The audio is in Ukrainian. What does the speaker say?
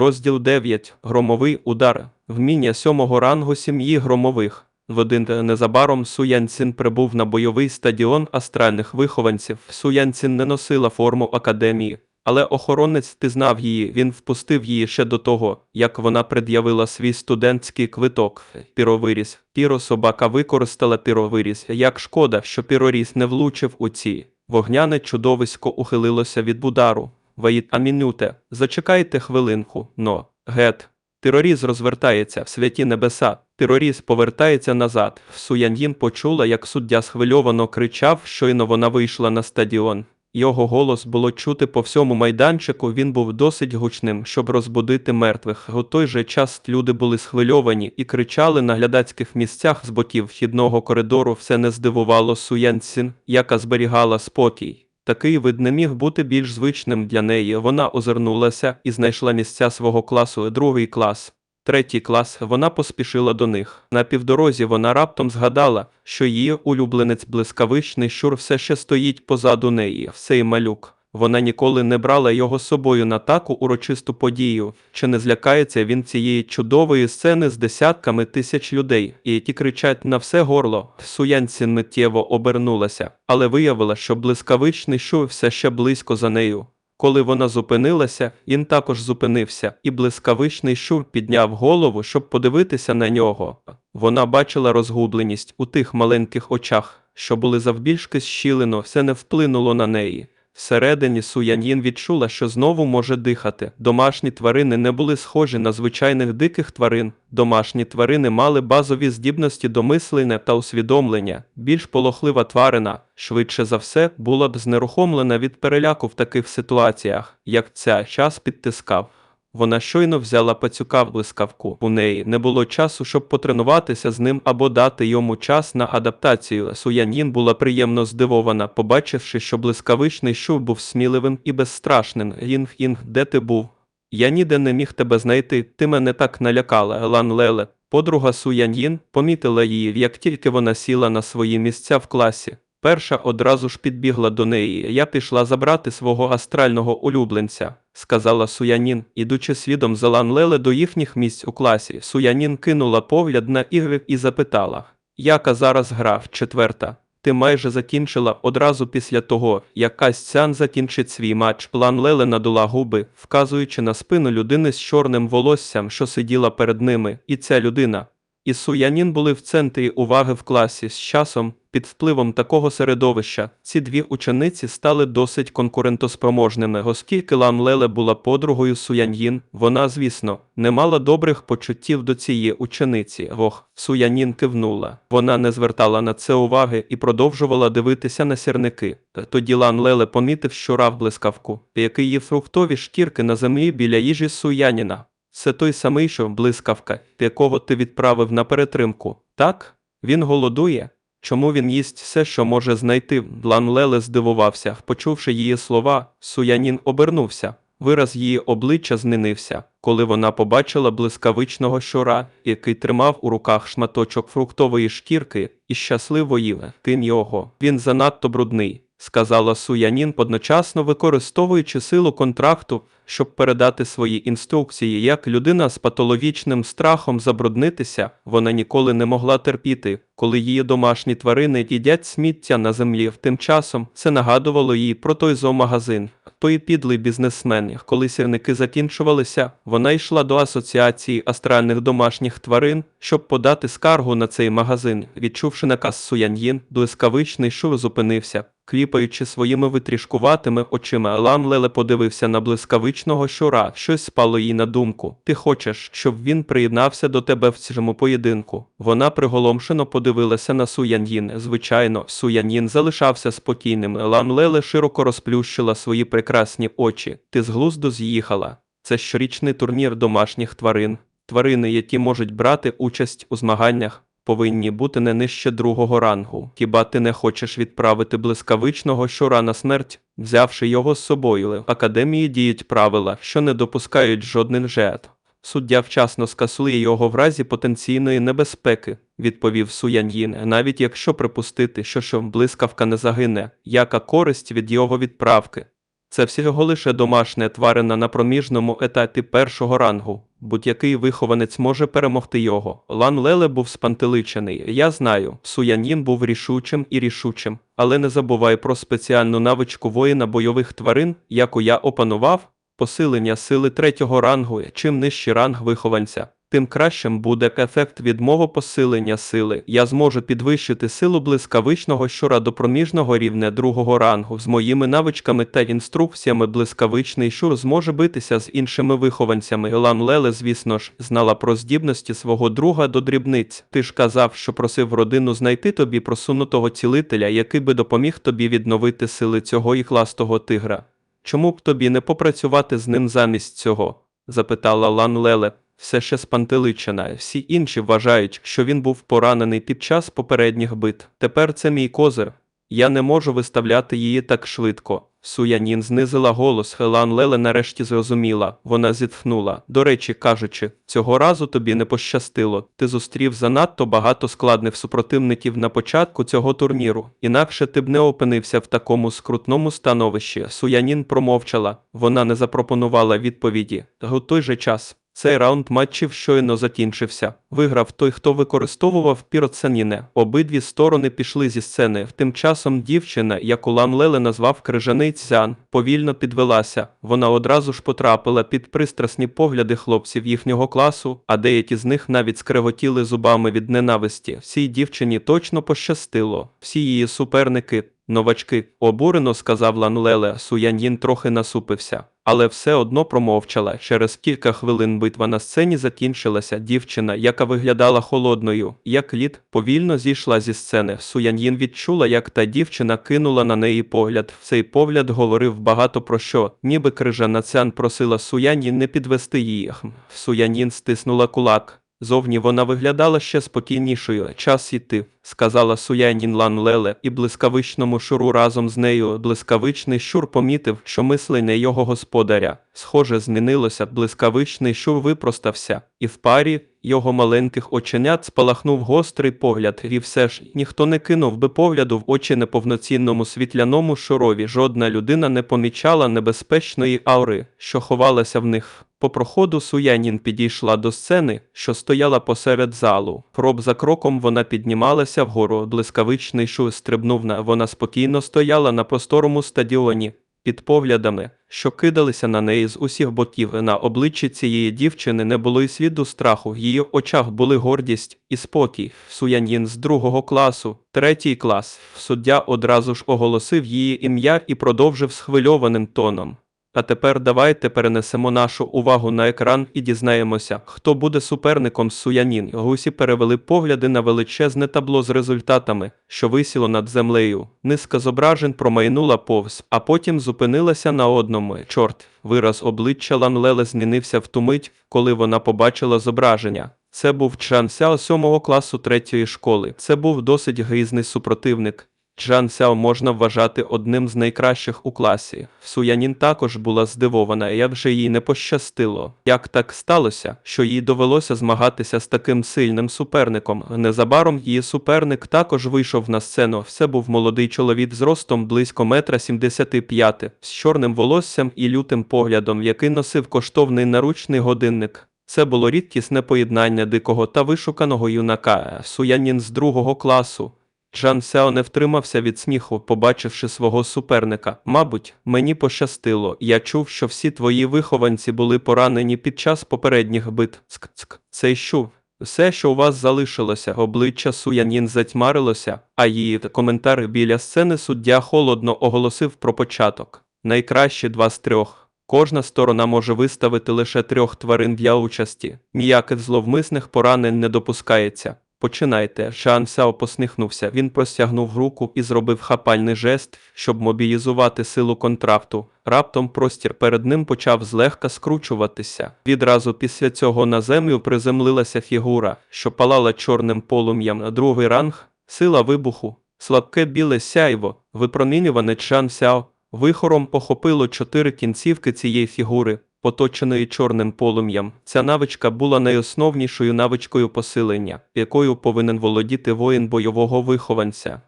Розділ 9. Громовий удар. Вміння сьомого рангу сім'ї громових. В один незабаром Суянцін прибув на бойовий стадіон астральних вихованців. Суянцін не носила форму академії, але охоронець пізнав її. Він впустив її ще до того, як вона пред'явила свій студентський квиток. Піровиріс. Піро собака використала піровиріс. Як шкода, що піроріс не влучив у ці. Вогняне чудовисько ухилилося від удару. Ваїд Амінюте, зачекайте хвилинку, но, гет. Тероріз розвертається в святі небеса. Тероріз повертається назад. Суяньїн почула, як суддя схвильовано кричав, щойно вона вийшла на стадіон. Його голос було чути по всьому майданчику. Він був досить гучним, щоб розбудити мертвих. У той же час люди були схвильовані і кричали на глядацьких місцях з боків вхідного коридору. Все не здивувало Суянцін, яка зберігала спокій. Такий вид не міг бути більш звичним для неї. Вона озирнулася і знайшла місця свого класу, другий клас. Третій клас, вона поспішила до них. На півдорозі вона раптом згадала, що її улюбленець блискавичний щур все ще стоїть позаду неї, всей малюк. Вона ніколи не брала його з собою на таку урочисту подію, чи не злякається він цієї чудової сцени з десятками тисяч людей, і ті кричать на все горло. Суянці миттєво обернулася, але виявила, що блискавичний щур все ще близько за нею. Коли вона зупинилася, він також зупинився, і блискавичний щур підняв голову, щоб подивитися на нього. Вона бачила розгубленість у тих маленьких очах, що були завбільшки щілено, все не вплинуло на неї. Всередині Суяньїн відчула, що знову може дихати. Домашні тварини не були схожі на звичайних диких тварин. Домашні тварини мали базові здібності до мислення та усвідомлення. Більш полохлива тварина, швидше за все, була б знерухомлена від переляку в таких ситуаціях, як ця час підтискав. Вона щойно взяла пацюка в блискавку. У неї не було часу, щоб потренуватися з ним або дати йому час на адаптацію. Суянін була приємно здивована, побачивши, що блискавичний щур був сміливим і безстрашним. Інг, інг, де ти був? Я ніде не міг тебе знайти, ти мене так налякала, Лан Леле. Подруга Суяньїн помітила її, як тільки вона сіла на свої місця в класі. Перша одразу ж підбігла до неї. Я пішла забрати свого астрального улюбленця, сказала Суянін, ідучи слідом за Лан Леле до їхніх місць у класі. Суянін кинула погляд на ігри і запитала: Яка зараз гра четверта? Ти майже закінчила одразу після того, як Кастян закінчить свій матч. Лан Леле надула губи, вказуючи на спину людини з чорним волоссям, що сиділа перед ними, і ця людина. І Суянін були в центрі уваги в класі з часом, під впливом такого середовища, ці дві учениці стали досить конкурентоспроможними, оскільки Лан Леле була подругою Суяньїн, вона, звісно, не мала добрих почуттів до цієї учениці. Ох, Суянін кивнула. Вона не звертала на це уваги і продовжувала дивитися на сірники. Тоді Лан Леле помітив щура в блискавку, який є фруктові шкірки на землі біля їжі Суяніна. Це той самий, що блискавка, якого ти відправив на перетримку. Так? Він голодує. Чому він їсть все, що може знайти? Блан Леле здивувався, почувши її слова, Суянін обернувся. Вираз її обличчя знинився, коли вона побачила блискавичного щура, який тримав у руках шматочок фруктової шкірки, і щасливо їв. Тим його. Він занадто брудний, сказала Суянін, одночасно використовуючи силу контракту, щоб передати свої інструкції, як людина з патологічним страхом забруднитися, вона ніколи не могла терпіти, коли її домашні тварини їдять сміття на землі. Тим часом це нагадувало їй про той зоомагазин. Той підлий бізнесмен, коли сірники закінчувалися, вона йшла до асоціації астральних домашніх тварин, щоб подати скаргу на цей магазин. Відчувши наказ Суяньїн, блискавичний шур зупинився. Кліпаючи своїми витрішкуватими очима, Лан Леле подивився на блискавичного щура. Щось спало їй на думку. Ти хочеш, щоб він приєднався до тебе в цьому поєдинку. Вона приголомшено подивилася на Суяньїн. Звичайно, Суяньїн залишався спокійним. Лан Леле широко розплющила свої прекрасні очі. Ти з глузду з'їхала. Це щорічний турнір домашніх тварин. Тварини, які можуть брати участь у змаганнях, повинні бути не нижче другого рангу. Хіба ти не хочеш відправити блискавичного щура на смерть, взявши його з собою? В академії діють правила, що не допускають жодних жертв. Суддя вчасно скасує його в разі потенційної небезпеки, відповів Суяньїн, навіть якщо припустити, що що блискавка не загине, яка користь від його відправки. Це всього лише домашня тварина на проміжному етапі першого рангу. Будь-який вихованець може перемогти його. Лан Леле був спантеличений. Я знаю, Суянін був рішучим і рішучим, але не забувай про спеціальну навичку воїна бойових тварин, яку я опанував. Посилення сили третього рангу. Чим нижчий ранг вихованця, тим кращим буде ефект від мого посилення сили. Я зможу підвищити силу блискавичного щура до проміжного рівня другого рангу. З моїми навичками та інструкціями блискавичний щур зможе битися з іншими вихованцями. Лан Леле, звісно ж, знала про здібності свого друга до дрібниць. Ти ж казав, що просив родину знайти тобі просунутого цілителя, який би допоміг тобі відновити сили цього ікластого тигра. Чому б тобі не попрацювати з ним замість цього? запитала Лан Леле, все ще спантеличена. Всі інші вважають, що він був поранений під час попередніх бит. Тепер це мій козир. Я не можу виставляти її так швидко. Суянін знизила голос, Лан Леле нарешті зрозуміла. Вона зітхнула. До речі, кажучи, цього разу тобі не пощастило. Ти зустрів занадто багато складних супротивників на початку цього турніру. Інакше ти б не опинився в такому скрутному становищі. Суянін промовчала. Вона не запропонувала відповіді. У той же час. Цей раунд матчів щойно закінчився. Виграв той, хто використовував піроцаніне. Обидві сторони пішли зі сцени. Тим часом дівчина, яку Лан Леле назвав крижаний цян, повільно підвелася. Вона одразу ж потрапила під пристрасні погляди хлопців їхнього класу, а деякі з них навіть скреготіли зубами від ненависті. Всій дівчині точно пощастило. Всі її суперники. Новачки, обурено сказав Лан Леле, Суянін трохи насупився, але все одно промовчала. Через кілька хвилин битва на сцені закінчилася. Дівчина, яка виглядала холодною, як лід, повільно зійшла зі сцени. Суянін відчула, як та дівчина кинула на неї погляд. Цей погляд говорив багато про що, ніби крижана цян просила Суянін не підвести її. Суяньїн стиснула кулак. Зовні вона виглядала ще спокійнішою. Час іти, сказала Суянін Лан Леле, і блискавичному шуру разом з нею блискавичний щур помітив, що мислення його господаря, схоже, змінилося. Блискавичний щур випростався, і в парі його маленьких оченят спалахнув гострий погляд, і все ж ніхто не кинув би погляду в очі неповноцінному світляному шурові. Жодна людина не помічала небезпечної аури, що ховалася в них. По проходу Суянін підійшла до сцени, що стояла посеред залу. Крок за кроком вона піднімалася вгору. Блискавичний шу стрибнув на вона спокійно стояла на просторому стадіоні. Під поглядами, що кидалися на неї з усіх боків, на обличчі цієї дівчини не було й сліду страху, в її очах були гордість і спокій. Суянін з другого класу, третій клас. Суддя одразу ж оголосив її ім'я і продовжив схвильованим тоном. А тепер давайте перенесемо нашу увагу на екран і дізнаємося, хто буде суперником Суянін. Гусі перевели погляди на величезне табло з результатами, що висіло над землею. Низка зображень промайнула повз, а потім зупинилася на одному. Чорт, вираз обличчя Ланлеле змінився в ту мить, коли вона побачила зображення. Це був Чжан Сяо сьомого класу третьої школи. Це був досить грізний супротивник. Чжан Сяо можна вважати одним з найкращих у класі. Суянін також була здивована, як вже їй не пощастило. Як так сталося, що їй довелося змагатися з таким сильним суперником? Незабаром її суперник також вийшов на сцену. Все був молодий чоловік з ростом близько метра сімдесяти п'яти, з чорним волоссям і лютим поглядом, який носив коштовний наручний годинник. Це було рідкісне поєднання дикого та вишуканого юнака, суянін з другого класу. Джан Сяо не втримався від сміху, побачивши свого суперника. Мабуть, мені пощастило. Я чув, що всі твої вихованці були поранені під час попередніх бит. Цк-цк. Цей щув. Все, що у вас залишилося, обличчя Суянін затьмарилося, а її коментар біля сцени суддя холодно оголосив про початок. Найкраще два з трьох. Кожна сторона може виставити лише трьох тварин для участі. Ніяких зловмисних поранень не допускається. Починайте. Шан Сяо посміхнувся. Він простягнув руку і зробив хапальний жест, щоб мобілізувати силу контракту. Раптом простір перед ним почав злегка скручуватися. Відразу після цього на землю приземлилася фігура, що палала чорним полум'ям на другий ранг, сила вибуху, слабке біле сяйво, випромінюване Чан Сяо. Вихором похопило чотири кінцівки цієї фігури, поточеної чорним полум'ям. Ця навичка була найосновнішою навичкою посилення, якою повинен володіти воїн бойового вихованця.